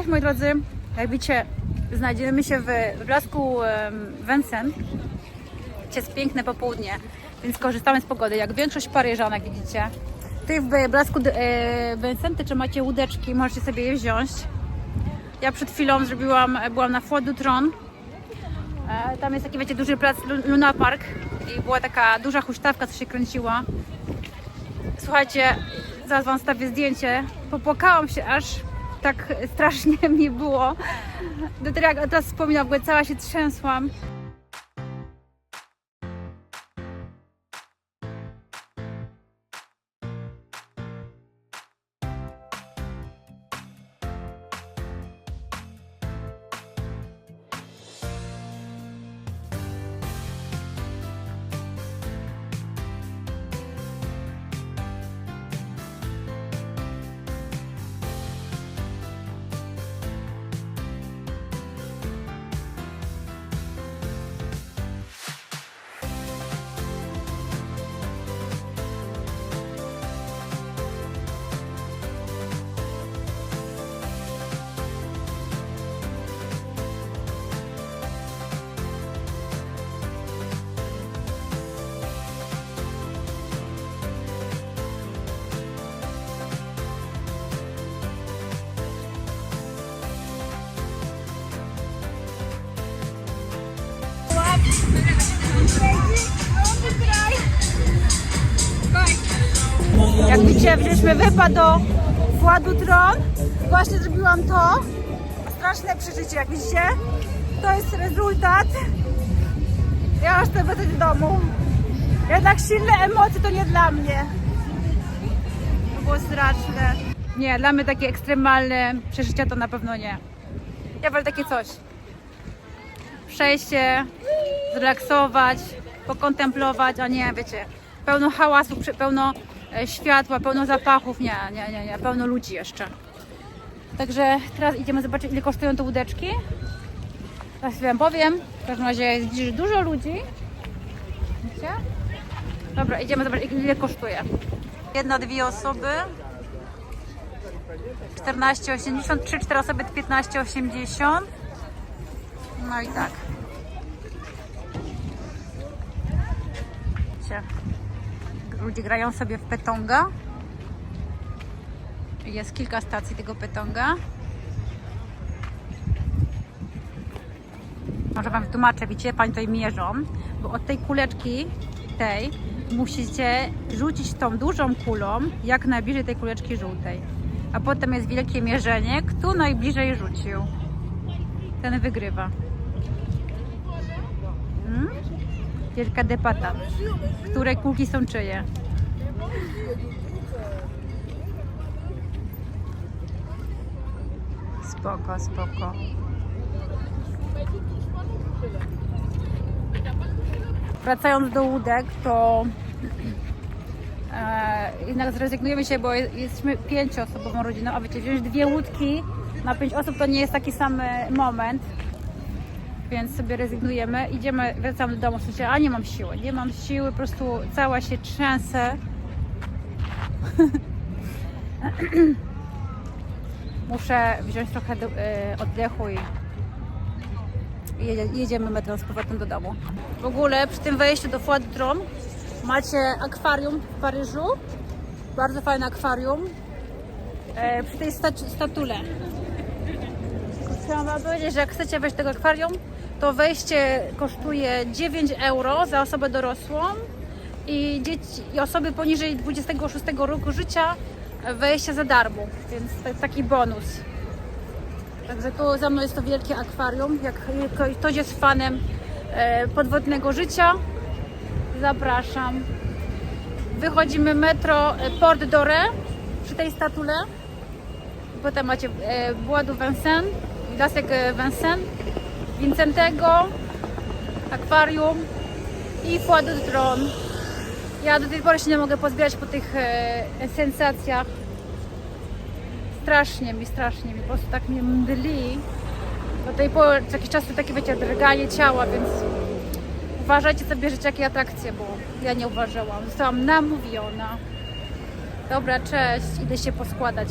Cześć moi drodzy, jak widzicie znajdziemy się w blasku. Dzisiaj jest piękne popołudnie, więc korzystamy z pogody, jak większość Paryżanek widzicie. Tutaj w blasku e, Vincennes czy macie łódeczki, możecie sobie je wziąć. Ja przed chwilą zrobiłam, byłam na Foie du Tron. E, Tam jest taki, wiecie, duży plac Lu- Luna Park i była taka duża huśtawka, co się kręciła. Słuchajcie, zaraz wam stawię zdjęcie. Popłakałam się aż, tak strasznie mi było. Do tego jak teraz wspominam, w ogóle cała się trzęsłam. Jak widzicie, wzięliśmy wypad do Władu Tron. Właśnie zrobiłam to. Straszne przeżycie, jak widzicie. To jest rezultat. Ja aż chcę wracać do domu. Jednak silne emocje to nie dla mnie. To było straszne. Nie, dla mnie takie ekstremalne przeżycia to na pewno nie. Ja wolę takie coś. Przejście, zrelaksować, pokontemplować, a nie, wiecie, pełno hałasu, pełno e, światła, pełno zapachów, nie, nie, nie, nie, pełno ludzi jeszcze. Także teraz idziemy zobaczyć, ile kosztują te łódeczki. Teraz wam powiem. W każdym razie jest dużo ludzi. Widzicie? Dobra, idziemy zobaczyć, ile kosztuje. Jedna, dwie osoby. 14,80, 3, 4 osoby 15,80. No i tak. Ludzie grają sobie w petonga. Jest kilka stacji tego petonga. Może Wam wytłumaczę, widzicie, Pani tutaj mierzą, bo od tej kuleczki, tej, musicie rzucić tą dużą kulą, jak najbliżej tej kuleczki żółtej. A potem jest wielkie mierzenie, kto najbliżej rzucił. Ten wygrywa. Wielka debata. Które kulki są czyje? Spoko, spoko. Wracając do łódek, to e, jednak zrezygnujemy się, bo jest- jesteśmy pięcioosobową rodziną, a wiecie, wziąć dwie łódki na pięć osób to nie jest taki sam e, moment, więc sobie rezygnujemy. Idziemy, wracamy do domu, w sensie, a nie mam siły, nie mam siły, po prostu cała się trzęsę. Muszę wziąć trochę do, e, oddechu i i jedzie, jedziemy metrem z powrotem do domu. W ogóle przy tym wejściu do Foie du macie akwarium w Paryżu. Bardzo fajne akwarium. E, przy tej staci- statule. Chciałam wam powiedzieć, że jak chcecie wejść do tego akwarium, to wejście kosztuje 9 euro za osobę dorosłą i, dzieci, i osoby poniżej 26 roku życia e, wejście za darmo, więc to jest taki bonus. Także tu za mną jest to wielkie akwarium. Jak ktoś jest fanem e, podwodnego życia, zapraszam. Wychodzimy metro e, Port d'Ore przy tej statule. Potem macie Bois du Vincennes, lasek e, Vincennes, Vincentego, akwarium i Foie du Tron. Ja do tej pory się nie mogę pozbierać po tych e, sensacjach strasznie mi, strasznie mi, po prostu tak mnie mdli. Do tej pory, jakiś czas to takie, wiecie, drganie ciała, więc uważajcie, co bierzecie jakie atrakcje, bo ja nie uważałam. Zostałam namówiona. Dobra, cześć, idę się poskładać.